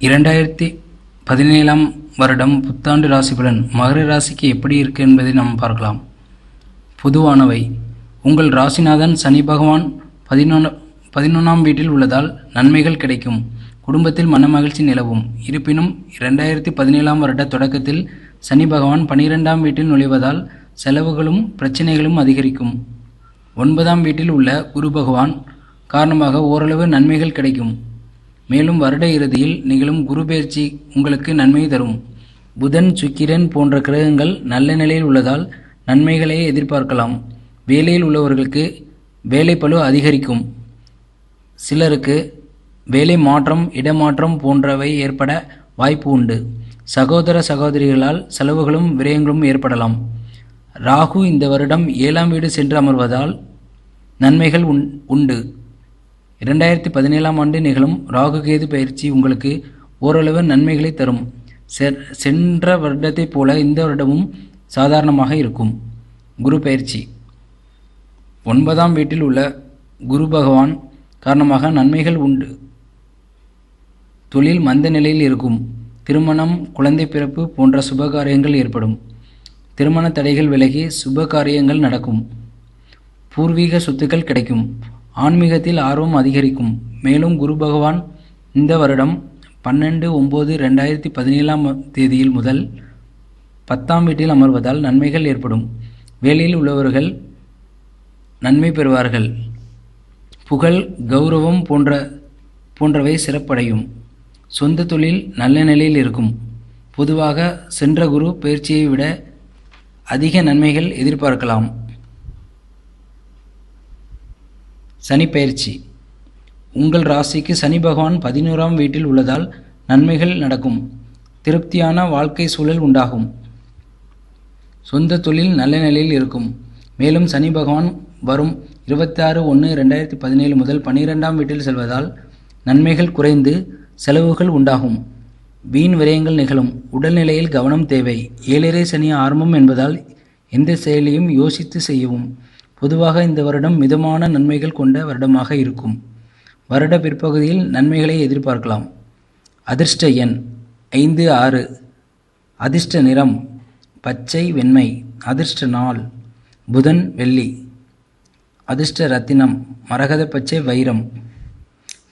இரண்டாயிரத்தி பதினேழாம் வருடம் புத்தாண்டு ராசிபலன் மகர ராசிக்கு எப்படி இருக்கு என்பதை நாம் பார்க்கலாம். பொதுவானவை. உங்கள் ராசிநாதன் சனி பகவான் பதினொன்று பதினொன்றாம் வீட்டில் உள்ளதால் நன்மைகள் கிடைக்கும். குடும்பத்தில் மனமகிழ்ச்சி நிலவும். இருப்பினும் இரண்டாயிரத்தி பதினேழாம் வருட தொடக்கத்தில் சனி பகவான் பனிரெண்டாம் வீட்டில் நுழைவதால் செலவுகளும் பிரச்சனைகளும் அதிகரிக்கும். ஒன்பதாம் வீட்டில் உள்ள குரு பகவான் காரணமாக ஓரளவு நன்மைகள் கிடைக்கும். மேலும் வருட இறுதியில் நிகழும் குரு பெயர்ச்சி உங்களுக்கு நன்மை தரும். புதன் சுக்கிரன் போன்ற கிரகங்கள் நல்ல நிலையில் உள்ளதால் நன்மைகளை எதிர்பார்க்கலாம். வேலையில் உள்ளவர்களுக்கு வேலைப்பளு அதிகரிக்கும். சிலருக்கு வேலை மாற்றம் இடமாற்றம் போன்றவை ஏற்பட வாய்ப்பு உண்டு. சகோதர சகோதரிகளால் செலவுகளும் விரயங்களும் ஏற்படலாம். ராகு இந்த வருடம் ஏழாம் வீடு சென்று அமர்வதால் நன்மைகள் உண் உண்டு. இரண்டாயிரத்தி பதினேழாம் ஆண்டு நிகழும் ராகு கேது பயிற்சி உங்களுக்கு ஓரளவு நன்மைகளை தரும். சென்ற வருடத்தைப் போல இந்த வருடமும் சாதாரணமாக இருக்கும். குரு பயிற்சி. ஒன்பதாம் வீட்டில் உள்ள குரு பகவான் காரணமாக நன்மைகள் உண்டு. தொழில் மந்த நிலையில் இருக்கும். திருமணம் குழந்தை பிறப்பு போன்ற சுபகாரியங்கள் ஏற்படும். திருமண தடைகள் விலகி சுப காரியங்கள் நடக்கும். பூர்வீக சொத்துக்கள் கிடைக்கும். ஆன்மீகத்தில் ஆர்வம் அதிகரிக்கும். மேலும் குரு பகவான் இந்த வருடம் பன்னெண்டு ஒம்பது ரெண்டாயிரத்தி பதினேழாம் தேதியில் முதல் பத்தாம் வீட்டில் அமர்வதால் நன்மைகள் ஏற்படும். வேலையில் உள்ளவர்கள் நன்மை பெறுவார்கள். புகழ் கௌரவம் போன்ற போன்றவை சிறப்படையும். சொந்த தொழில் நல்ல நிலையில் இருக்கும். பொதுவாக சென்ற குரு பயிற்சியை விட அதிக நன்மைகள் எதிர்பார்க்கலாம். சனி பயிற்சி. உங்கள் ராசிக்கு சனி பகவான் பதினோராம் வீட்டில் உள்ளதால் நன்மைகள் நடக்கும். திருப்தியான வாழ்க்கை சூழல் உண்டாகும். சொந்த தொழில் நல்ல நிலையில் இருக்கும். மேலும் சனி பகவான் வரும் இருபத்தாறு ஒன்று ரெண்டாயிரத்தி பதினேழு முதல் பன்னிரெண்டாம் வீட்டில் செல்வதால் நன்மைகள் குறைந்து செலவுகள் உண்டாகும். வீண் விரயங்கள் நிகழும். உடல்நிலையில் கவனம் தேவை. ஏழரை சனி ஆரம்பம் என்பதால் எந்த செயலையும் யோசித்து செய்யவும். பொதுவாக இந்த வருடம் மிதமான நன்மைகள் கொண்ட வருடமாக இருக்கும். வருட பிற்பகுதியில் நன்மைகளை எதிர்பார்க்கலாம். அதிர்ஷ்ட எண் ஐந்து ஆறு. அதிர்ஷ்ட நிறம் பச்சை வெண்மை. அதிர்ஷ்ட நாள் புதன் வெள்ளி. அதிர்ஷ்ட ரத்தினம் மரகத பச்சை வைரம்.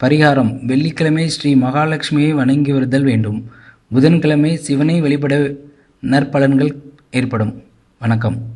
பரிகாரம் வெள்ளிக்கிழமை ஸ்ரீ மகாலட்சுமியை வணங்கி வருதல் வேண்டும். புதன்கிழமை சிவனை வழிபட நற்பலன்கள் ஏற்படும். வணக்கம்.